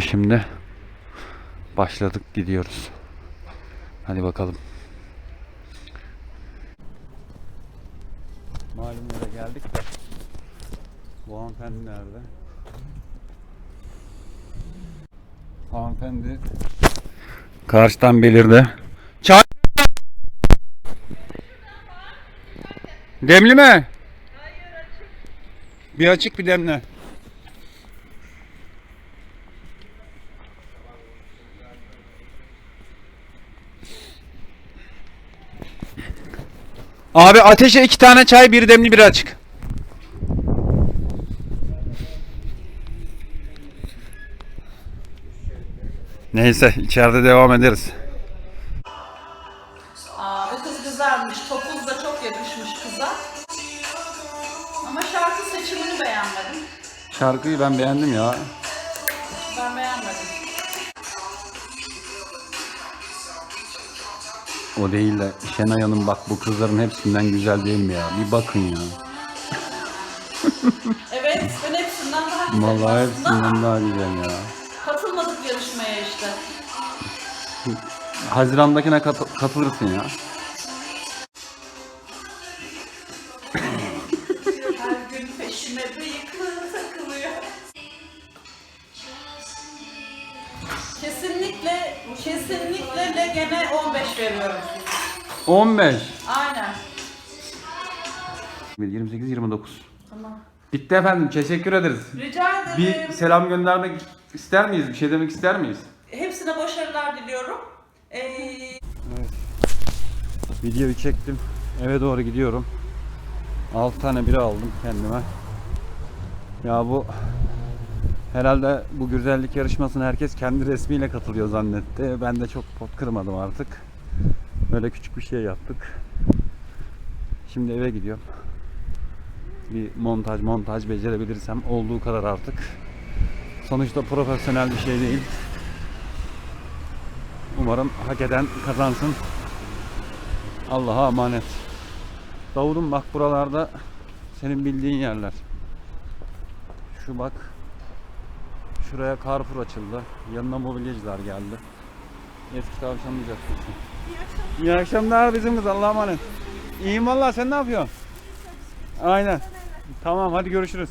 Şimdi başladık gidiyoruz. Hadi bakalım. Malum yere geldik de. Bu hanımefendi nerede? Hanımefendi karşıdan belirdi. Çay Demli mi? Bir açık bir demli. Abi ateşe iki tane çay, bir demli, bir açık. Neyse içeride devam ederiz. Aa, bu kız güzelmiş. Topuz da çok yakışmış kıza. Ama şarkı seçimini beğenmedim. Şarkıyı ben beğendim ya. Ben beğenmedim. O değil de Şenay Hanım bak bu kızların hepsinden güzel değil mi ya? Bir bakın ya. Evet, ben hepsinden daha güzelim Vallahi aslında ama hepsinden daha güzel ya. Katılmadık yarışmaya işte. Haziran'dakine kat- katılırsın ya. Her gün peşime bıyıklı takılıyor. Kesinlikle, kesinlikle Legen'e 15 veriyorum. 15. Aynen. 28 29. Tamam. Bitti efendim. Teşekkür ederiz. Rica ederim. Bir selam göndermek ister miyiz? Bir şey demek ister miyiz? Hepsine başarılar diliyorum. Ee, Videoyu çektim. Eve doğru gidiyorum. 6 tane bira aldım kendime. Ya bu herhalde bu güzellik yarışmasına herkes kendi resmiyle katılıyor zannetti. Ben de çok pot kırmadım artık. Böyle küçük bir şey yaptık. Şimdi eve gidiyorum. Bir montaj montaj becerebilirsem olduğu kadar artık. Sonuçta profesyonel bir şey değil. Umarım hak eden kazansın. Allah'a emanet. Davud'um bak buralarda senin bildiğin yerler. Şu bak. Şuraya Carrefour açıldı. Yanına mobilyacılar geldi. Eski tavşanlı caddesi. İyi akşamlar bizim kız Allah'a emanet. İyiyim valla sen ne yapıyorsun? Aynen. Tamam hadi görüşürüz.